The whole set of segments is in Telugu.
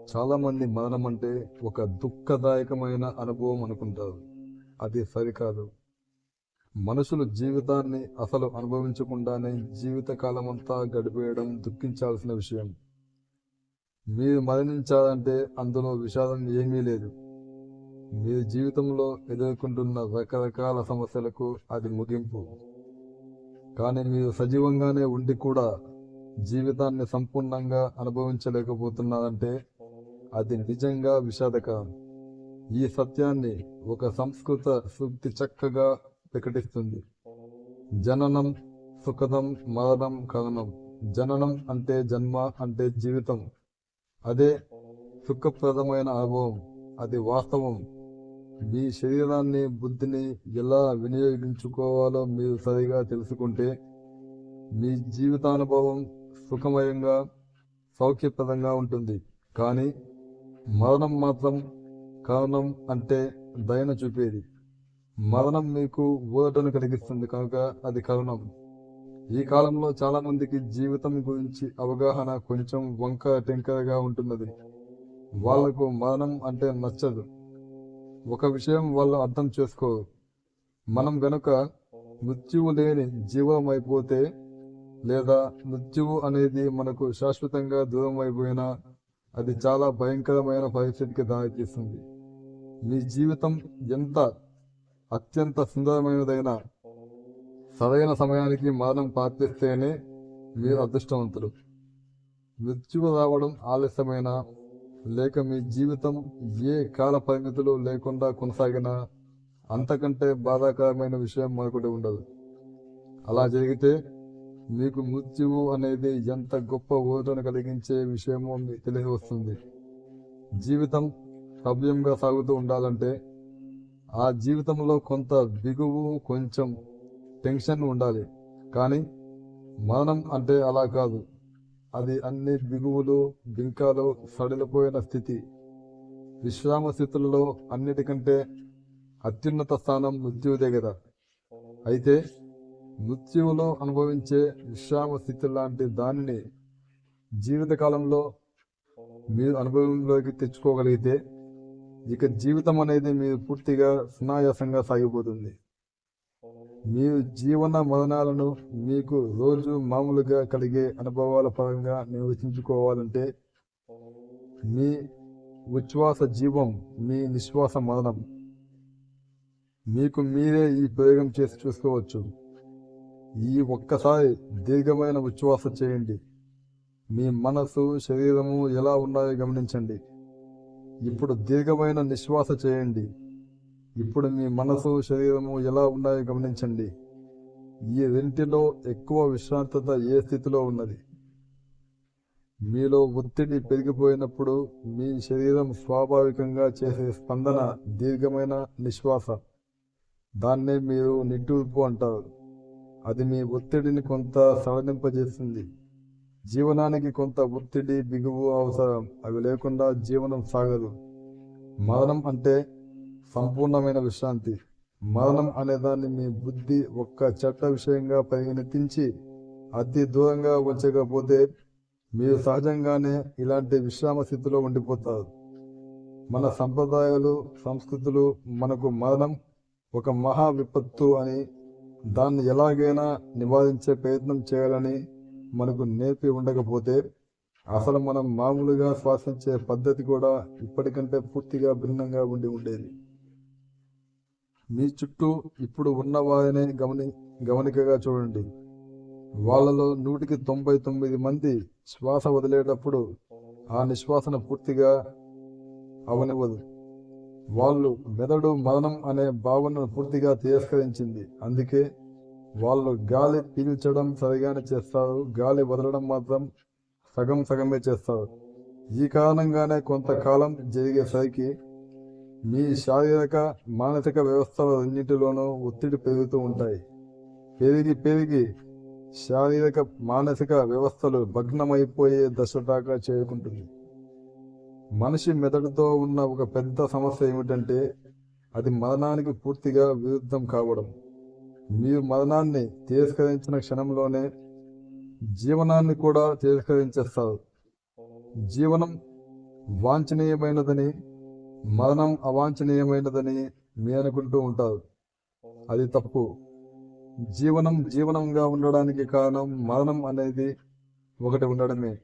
చాలా మంది మరణం అంటే ఒక దుఃఖదాయకమైన అనుభవం అనుకుంటారు. అది సరికాదు. మనుషులు జీవితాన్ని అసలు అనుభవించకుండానే జీవిత కాలమంతా గడిపేయడం దుఃఖించాల్సిన విషయం. మీరు మరణించాలంటే అందులో విషాదం ఏమీ లేదు. మీరు జీవితంలో ఎదుర్కొంటున్న రకరకాల సమస్యలకు అది ముగింపు. కానీ మీరు సజీవంగానే ఉండి కూడా జీవితాన్ని సంపూర్ణంగా అనుభవించలేకపోతున్నారంటే అది నిజంగా విషాదకరం. ఈ సత్యాన్ని ఒక సంస్కృత శుద్ధి చక్కగా ప్రకటిస్తుంది. జననం సుఖదం మరణం కరణం జననం అంటే జన్మ అంటే జీవితం. అదే సుఖప్రదమైన అనుభవం. అది వాస్తవం. మీ శరీరాన్ని బుద్ధిని ఎలా వినియోగించుకోవాలో మీరు సరిగా తెలుసుకుంటే మీ జీవితానుభవం సుఖమయంగా సౌఖ్యప్రదంగా ఉంటుంది. కానీ మరణం మాత్రం కారణం అంటే దయన చూపేది. మరణం మీకు ఊరటను కలిగిస్తుంది కనుక అది కరుణం. ఈ కాలంలో చాలా మందికి జీవితం గురించి అవగాహన కొంచెం వంక టెంకరగా ఉంటున్నది. వాళ్ళకు మరణం అంటే నచ్చదు. ఒక విషయం వాళ్ళు అర్థం చేసుకోరు. మనం గనుక మృత్యువు లేని జీవం అయిపోతే లేదా మృత్యువు అనేది మనకు శాశ్వతంగా దూరం అయిపోయినా అది చాలా భయంకరమైన పరిస్థితికి దారితీస్తుంది. మీ జీవితం ఎంత అత్యంత సుందరమైనదైనా సరైన సమయానికి మరణం ప్రార్థిస్తేనే మీరు అదృష్టవంతులు. మృత్యువు రావడం ఆలస్యమైన లేక మీ జీవితం ఏ కాల పరిమితులు లేకుండా కొనసాగినా అంతకంటే బాధాకరమైన విషయం మరొకటి ఉండదు. అలా జరిగితే మీకు మృత్యువు అనేది ఎంత గొప్ప ఊరటను కలిగించే విషయమో మీకు తెలిసి వస్తుంది జీవితం సవ్యంగా సాగుతూ ఉండాలంటే ఆ జీవితంలో కొంత బిగువు కొంచెం టెన్షన్ ఉండాలి. కానీ మరణం అంటే అలా కాదు. అది అన్ని బిగువులు బింకాలు సడిలిపోయిన స్థితి. విశ్రామ స్థితులలో అన్నిటికంటే అత్యున్నత స్థానం మృత్యువు దగ్గర అయితే మృత్యువులో అనుభవించే విశ్రామ స్థితి లాంటి దానిని జీవితకాలంలో మీరు అనుభవంలోకి తెచ్చుకోగలిగితే ఇక జీవితం అనేది మీరు పూర్తిగా సునాయాసంగా సాగిపోతుంది. మీరు జీవన మరణాలను మీకు రోజు మామూలుగా కలిగే అనుభవాల పరంగా నిర్వచించుకోవాలంటే మీ ఉచ్ఛ్వాస జీవం మీ నిశ్వాస మరణం మీకు మీరే ఈ ప్రయోగం చేసి చూసుకోవచ్చు. ఈ ఒక్కసారి దీర్ఘమైన ఉచ్ఛ్వాస చేయండి. మీ మనసు శరీరము ఎలా ఉన్నాయో గమనించండి. ఇప్పుడు దీర్ఘమైన నిశ్వాస చేయండి. ఇప్పుడు మీ మనసు శరీరము ఎలా ఉన్నాయో గమనించండి. ఈ రెంటిలో ఎక్కువ విశ్రాంతత ఏ స్థితిలో ఉన్నది? మీలో ఒత్తిడి పెరిగిపోయినప్పుడు మీ శరీరం స్వాభావికంగా చేసే స్పందన దీర్ఘమైన నిశ్వాస. దాన్నే మీరు నిట్టూర్పు అంటారు. అది మీ ఒత్తిడిని కొంత సడలింపజేస్తుంది. జీవనానికి కొంత ఒత్తిడి బిగువు అవసరం అవి లేకుండా జీవనం సాగదు. మరణం అంటే సంపూర్ణమైన విశ్రాంతి. మరణం అనే దాన్ని మీ బుద్ధి ఒక్క చట్ట విషయంగా పరిగణించి అతి దూరంగా ఉంచకపోతే మీరు సహజంగానే ఇలాంటి విశ్రామ స్థితిలో ఉండిపోతారు. మన సంప్రదాయాలు సంస్కృతులు మనకు మరణం ఒక మహా విపత్తు అని దాన్ని ఎలాగైనా నివారించే ప్రయత్నం చేయాలని మనకు నేర్పి ఉండకపోతే అసలు మనం మామూలుగా శ్వాసించే పద్ధతి కూడా ఇప్పటికంటే పూర్తిగా భిన్నంగా ఉండి ఉండేది. మీ చుట్టూ ఇప్పుడు ఉన్న వారిని గమని గమనికగా చూడండి. వాళ్ళలో నూటికి తొంభై తొమ్మిది మంది శ్వాస వదిలేటప్పుడు ఆ నిశ్వాసన పూర్తిగా అవనివ్వదు. వాళ్ళు మెదడు మరణం అనే భావనను పూర్తిగా తిరస్కరించింది. అందుకే వాళ్ళు గాలి పీల్చడం సరిగానే చేస్తారు. గాలి వదలడం మాత్రం సగం సగమే చేస్తారు. ఈ కారణంగానే కొంతకాలం జరిగేసరికి మీ శారీరక మానసిక వ్యవస్థల రెండింటిలోనూ ఒత్తిడి పెరుగుతూ ఉంటాయి. పెరిగి పెరిగి శారీరక మానసిక వ్యవస్థలు భగ్నమైపోయే దశ దాకా చేరుకుంటుంది. మనిషి మెదడుతో ఉన్న ఒక పెద్ద సమస్య ఏమిటంటే అది మరణానికి పూర్తిగా విరుద్ధం కావడం. మీరు మరణాన్ని తిరస్కరించిన క్షణంలోనే జీవనాన్ని కూడా తిరస్కరించేస్తారు. జీవనం వాంఛనీయమైనదని మరణం అవాంఛనీయమైనదని మీ అనుకుంటూ ఉంటారు. అది తప్పు. జీవనం జీవనంగా ఉండడానికి కారణం మరణం అనేది ఒకటి ఉండడమే.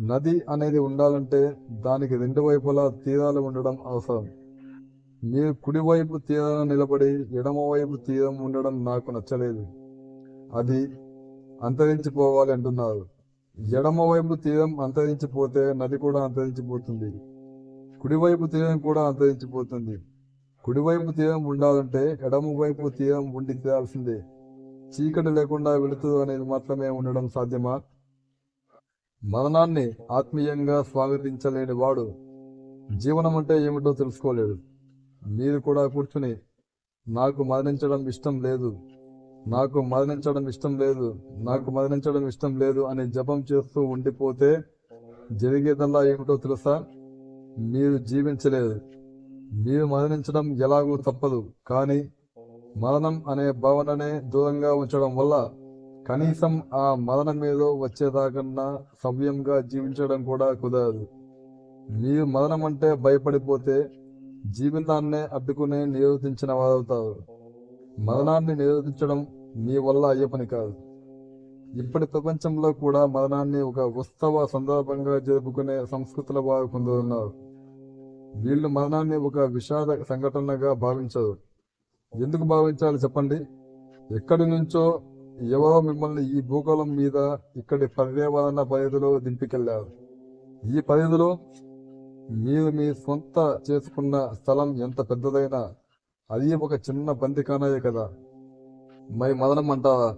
నది అనేది ఉండాలంటే దానికి రెండు వైపులా తీరాలు ఉండడం అవసరం. మీరు కుడివైపు తీరాన నిలబడి ఎడమవైపు తీరం ఉండడం నాకు నచ్చలేదు. అది అంతరించిపోవాలి అంటున్నారు. ఎడమవైపు తీరం అంతరించిపోతే నది కూడా అంతరించిపోతుంది. కుడివైపు తీరం కూడా అంతరించిపోతుంది. కుడివైపు తీరం ఉండాలంటే ఎడమవైపు తీరం ఉండి తీరాల్సిందే. చీకటి లేకుండా వెళుతుంది అనేది మాత్రమే ఉండడం సాధ్యమా? మరణాన్ని ఆత్మీయంగా స్వాగతించలేని వాడు జీవనం అంటే ఏమిటో తెలుసుకోలేడు. మీరు కూడా కూర్చుని నాకు మరణించడం ఇష్టం లేదు నాకు మరణించడం ఇష్టం లేదు నాకు మరణించడం ఇష్టం లేదు అని జపం చేస్తూ ఉండిపోతే జరిగేదల్లా ఏమిటో తెలుసా? మీరు జీవించలేదు. మీరు మరణించడం ఎలాగూ తప్పదు. కానీ మరణం అనే భావననే దూరంగా ఉంచడం వల్ల కనీసం ఆ మరణం ఏదో వచ్చేదాకన్నా సవ్యంగా జీవించడం కూడా కుదరదు. మీరు మరణం అంటే భయపడిపోతే జీవితాన్నే అడ్డుకుని నిరోధించిన వారవుతారు. మరణాన్ని నిరోధించడం మీ వల్ల అయ్యే పని కాదు. ఇప్పటి ప్రపంచంలో కూడా మరణాన్ని ఒక ఉత్సవ సందర్భంగా జరుపుకునే సంస్కృతుల వారు కొందరున్నారు వీళ్ళు మరణాన్ని ఒక విషాద సంఘటనగా భావించరు. ఎందుకు భావించాలి చెప్పండి? ఎక్కడి నుంచో యువ మిమ్మల్ని ఈ భూగోళం మీద ఇక్కడి పర్యావరణ పరిధిలో దింపికెళ్ళారు ఈ పరిధిలో మీరు మీ సొంత చేసుకున్న స్థలం ఎంత పెద్దదైనా అది ఒక చిన్న బంతికానయే కదా. మరి మదనం అంటారా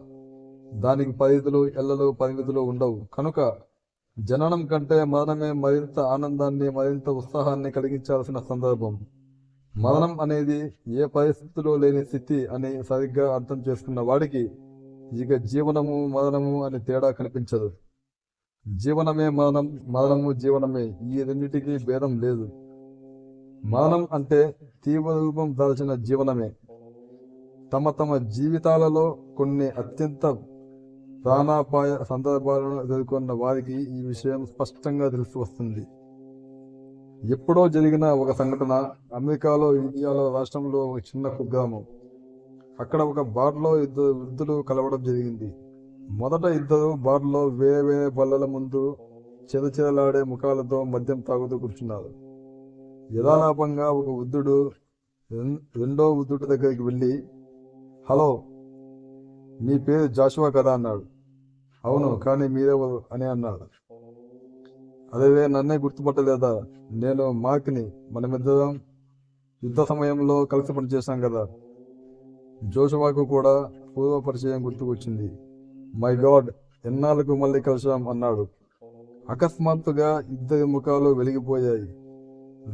దానికి పరిధులు ఎల్లలు పరిమితులు ఉండవు. కనుక జననం కంటే మరణమే మరింత ఆనందాన్ని మరింత ఉత్సాహాన్ని కలిగించాల్సిన సందర్భం. మరణం అనేది ఏ పరిస్థితిలో లేని స్థితి అని సరిగ్గా అర్థం చేసుకున్న వాడికి ఇక జీవనము మరణము అని తేడా కనిపించదు. జీవనమే మరణం మరణము జీవనమే. ఈ రెండింటికి భేదం లేదు. మరణం అంటే తీవ్ర రూపం దాల్చిన జీవనమే. తమ తమ జీవితాలలో కొన్ని అత్యంత ప్రాణాపాయ సందర్భాలను ఎదుర్కొన్న వారికి ఈ విషయం స్పష్టంగా తెలిసి వస్తుంది. ఎప్పుడో జరిగిన ఒక సంఘటన అమెరికాలో ఇండియాలో రాష్ట్రంలో ఒక చిన్న కుగ్రామం. అక్కడ ఒక బార్లో ఇద్దరు వృద్ధులు కలవడం జరిగింది. మొదట ఇద్దరు బార్లో వేరే వేరే బల్లల ముందు చెరచెరలాడే ముఖాలతో మద్యం తాగుతూ కూర్చున్నారు. యథాలాపంగా ఒక వృద్ధుడు రెం- రెండో వృద్ధుడి దగ్గరికి వెళ్ళి హలో మీ పేరు జాషువా కదా? అన్నాడు. అవును కానీ మీరెవరు? అని అన్నాడు. అదే నన్నే గుర్తుపట్టలేదా? నేను మార్క్ని మనమిద్దరం యుద్ధ సమయంలో కలిసి పనిచేశాం కదా. జోషువాకు కూడా పూర్వ పరిచయం గుర్తుకొచ్చింది. మై గాడ్ ఎన్నాళ్ళకు మళ్ళీ కలిసాం అన్నాడు. అకస్మాత్తుగా ఇద్దరి ముఖాలు వెలిగిపోయాయి.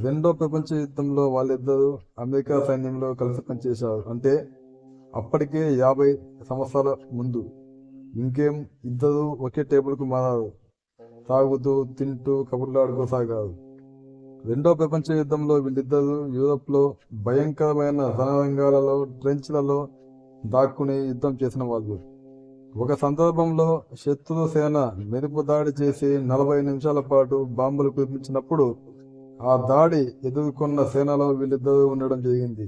రెండో ప్రపంచ యుద్ధంలో వాళ్ళిద్దరూ అమెరికా సైన్యంలో కలిసి పనిచేశారు అంటే అప్పటికే యాభై సంవత్సరాల ముందు ఇంకేం ఇద్దరు ఒకే టేబుల్కు మారారు. తాగుతూ తింటూ కబుర్లాడుకోసాగారు. రెండో ప్రపంచ యుద్ధంలో వీళ్ళిద్దరూ యూరోప్లో భయంకరమైన రణరంగాలలో ట్రెంచ్లలో దాక్కుని యుద్ధం చేసిన వాళ్ళు. ఒక సందర్భంలో శత్రు సేన మెరుపు దాడి చేసి నలభై నిమిషాల పాటు బాంబులు కురిపించినప్పుడు ఆ దాడి ఎదుర్కొన్న సేనలో వీళ్ళిద్దరూ ఉండడం జరిగింది.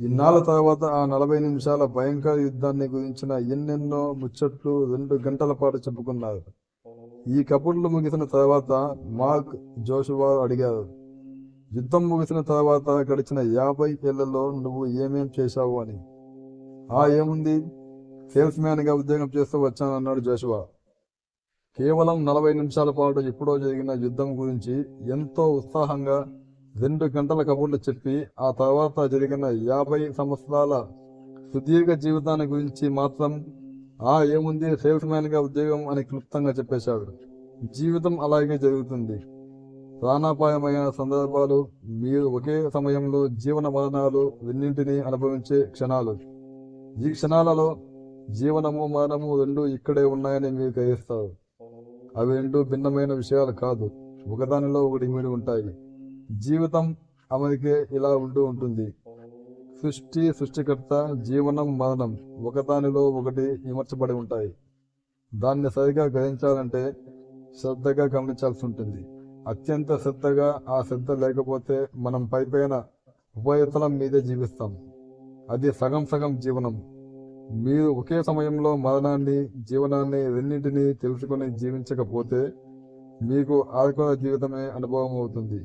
ఇన్నాళ్ళ తర్వాత ఆ నలభై నిమిషాల భయంకర యుద్ధాన్ని గురించిన ఎన్నెన్నో ముచ్చట్లు రెండు గంటల పాటు చెప్పుకున్నారు. ఈ కబుర్లు ముగిసిన తర్వాత మార్క్ జోషువా అడిగారు యుద్ధం ముగిసిన తర్వాత గడిచిన యాభై ఏళ్ళలో నువ్వు ఏమేం చేశావు అని? ఆ ఏముంది? సేల్స్ మ్యాన్గా ఉద్యోగం చేస్తూ వచ్చానన్నాడు జోషువా. కేవలం నలభై నిమిషాల పాటు ఎప్పుడో జరిగిన యుద్ధం గురించి ఎంతో ఉత్సాహంగా రెండు గంటల కబుర్లు చెప్పి ఆ తర్వాత జరిగిన యాభై సంవత్సరాల సుదీర్ఘ జీవితాన్ని గురించి మాత్రం ఆ ఏముంది? సేల్స్ మ్యాన్గా ఉద్యోగం అని క్లుప్తంగా చెప్పేశాడు. జీవితం అలాగే జరుగుతుంది. ప్రాణాపాయమైన సందర్భాలు మీరు ఒకే సమయంలో జీవన మరణాలు రెండింటినీ అనుభవించే క్షణాలు. ఈ క్షణాలలో జీవనము మరణము రెండు ఇక్కడే ఉన్నాయని మీరు గ్రహిస్తారు. అవి రెండు భిన్నమైన విషయాలు కాదు. ఒకదానిలో ఒకటి మీరు ఉంటాయి. జీవితం అమరికే ఇలా ఉంటూ ఉంటుంది. సృష్టి సృష్టికర్త జీవనం మరణం ఒకదానిలో ఒకటి విమర్చబడి ఉంటాయి. దాన్ని సరిగా గ్రహించాలంటే శ్రద్ధగా గమనించాల్సి ఉంటుంది. అత్యంత శ్రద్ధగా ఆ శ్రద్ధ లేకపోతే మనం పైపైన ఉపయుతలం మీదే జీవిస్తాం. అది సగం సగం జీవనం. మీరు ఒకే సమయంలో మరణాన్ని జీవనాన్ని రెండింటినీ తెలుసుకొని జీవించకపోతే మీకు ఆదుకున్న జీవితమే అనుభవం అవుతుంది.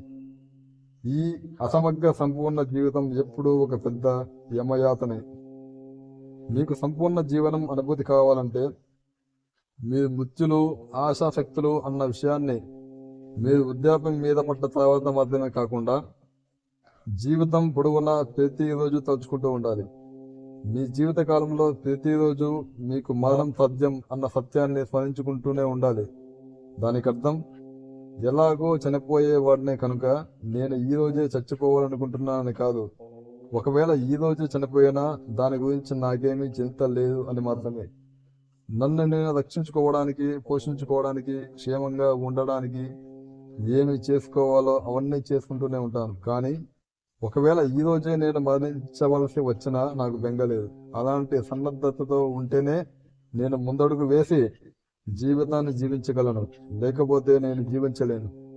ఈ అసమగ్ర సంపూర్ణ జీవితం ఎప్పుడూ ఒక పెద్ద యమయాతనే. మీకు సంపూర్ణ జీవనం అనుభూతి కావాలంటే మీ మృత్యులు ఆశాశక్తులు అన్న విషయాన్ని మీరు వృద్ధాప్యం మీద పడ్డ తర్వాత మాత్రమే కాకుండా జీవితం పొడవునా ప్రతిరోజు తలుచుకుంటూ ఉండాలి. మీ జీవిత కాలంలో ప్రతిరోజు మీకు మరణం సత్యం అన్న సత్యాన్ని స్మరించుకుంటూనే ఉండాలి. దానికి అర్థం ఎలాగో చనిపోయే వాడినే కనుక నేను ఈ రోజే చచ్చిపోవాలనుకుంటున్నానని కాదు. ఒకవేళ ఈ రోజే చనిపోయినా దాని గురించి నాకేమీ చింత లేదు అని మాత్రమే. నన్ను నేను రక్షించుకోవడానికి పోషించుకోవడానికి క్షేమంగా ఉండడానికి ఏమి చేసుకోవాలో అవన్నీ చేసుకుంటూనే ఉంటాను. కానీ ఒకవేళ ఈ రోజే నేను మరణించవలసి వచ్చినా నాకు బెంగలేదు అలాంటి సన్నద్ధతతో ఉంటేనే నేను ముందడుగు వేసి జీవితాన్ని జీవించగలను. లేకపోతే నేను జీవించలేను.